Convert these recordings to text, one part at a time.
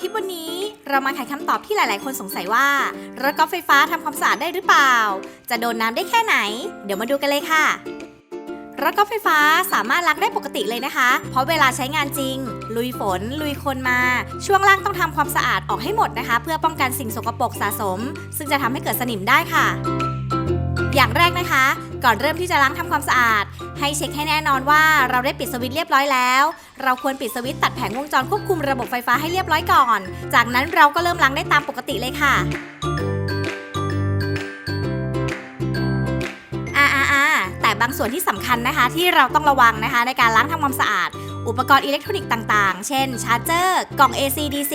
ทิปวันนี้ เรามาไขคำตอบที่หลาย ๆ คนสงสัยว่า รถกอล์ฟไฟฟ้าทำความสะอาดได้หรือเปล่า จะโดนน้ำได้แค่ไหน เดี๋ยวมาดูกันเลยค่ะ รถกอล์ฟไฟฟ้าสามารถล้างได้ปกติเลยนะคะ เพราะเวลาใช้งานจริง ลุยฝน ลุยคนมา ช่วงล่างต้องทำความสะอาดออกให้หมดนะคะ เพื่อป้องกันสิ่งสกปรกสะสม ซึ่งจะทำให้เกิดสนิมได้ค่ะ อย่างแรกนะคะ ก่อนเริ่มที่จะล้างทำความสะอาด ให้เช็คให้แน่นอนว่าเราได้ปิดสวิตช์เรียบร้อยแล้ว เราควรปิดสวิตช์ตัดแผงวงจรควบคุมระบบไฟฟ้าให้เรียบร้อยก่อน จากนั้นเราก็เริ่มล้างได้ตามปกติเลยค่ะอ่าอ่าแต่บางส่วนที่สำคัญนะคะที่เราต้องระวังนะคะ ในการล้างทำความสะอาด อุปกรณ์อิเล็กทรอนิกส์ต่างๆ เช่น ชาร์จเจอร์ กล่อง AC DC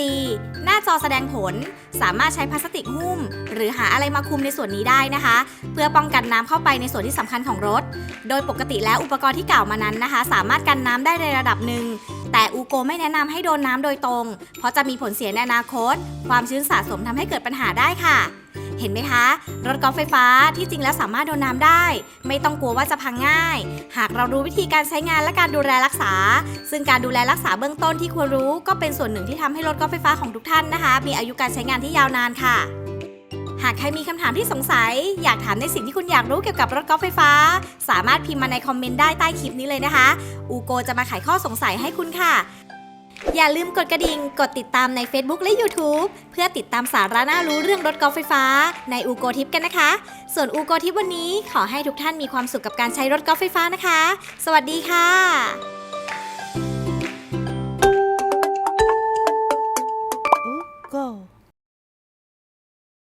หน้าจอแสดงผล สามารถใช้พลาสติกหุ้ม หรือหาอะไรมาคลุมในส่วนนี้ได้นะคะ เพื่อป้องกันน้ำเข้าไปในส่วนที่สำคัญของรถ โดยปกติแล้วอุปกรณ์ที่กล่าวมานั้นนะคะ สามารถกันน้ำได้ในระดับหนึ่ง แต่อูโกไม่แนะนำให้โดนน้ำโดยตรง เพราะจะมีผลเสียในอนาคต ความชื้นสะสมทำให้เกิดปัญหาได้ค่ะ เห็นไหมคะ รถกอล์ฟไฟฟ้าที่จริงแล้วสามารถโดนน้ำได้ ไม่ต้องกลัวว่าจะพังง่าย หากเรารู้วิธีการใช้งานและการดูแลรักษา ซึ่งการดูแลรักษาเบื้องต้นที่ควรรู้ ก็เป็นส่วนหนึ่งที่ทำให้รถกอล์ฟไฟฟ้าของทุกท่านนะคะ มีอายุการใช้งานที่ยาวนานค่ะ หากใครมีคำถามที่สงสัย อยากถามในสิ่งที่คุณอยากรู้เกี่ยวกับรถกอล์ฟไฟฟ้า สามารถพิมพ์มาในคอมเมนต์ได้ใต้คลิปนี้เลยนะคะ อูโกจะมาไขข้อสงสัยให้คุณค่ะ อย่าลืมกดกระดิ่ง กดติดตามใน Facebook และ YouTube เพื่อติดตามสาระน่ารู้เรื่องรถกอล์ฟไฟฟ้า ในอูโกทิปกันนะคะ ส่วนอูโกทิปวันนี้ขอให้ทุกท่านมีความสุขกับการใช้รถกอล์ฟไฟฟ้านะคะ สวัสดีค่ะ